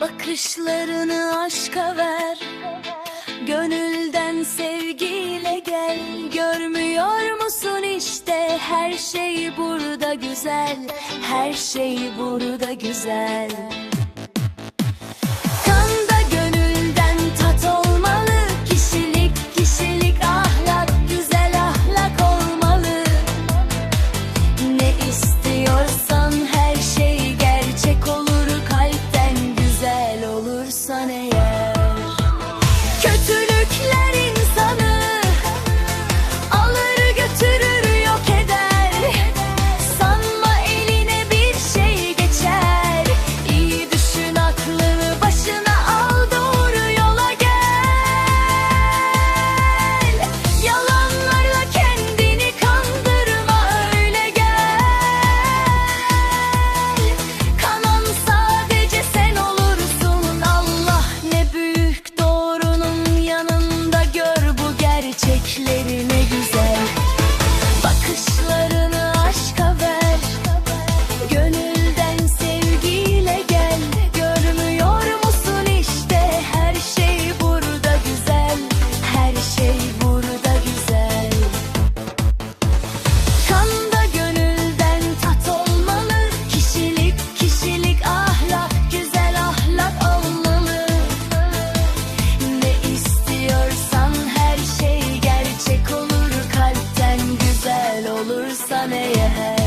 Bakışlarını aşka ver. Gönülden sevgiyle gel. Görmüyor musun işte? Her şey burada güzel. Her şey burada güzel your head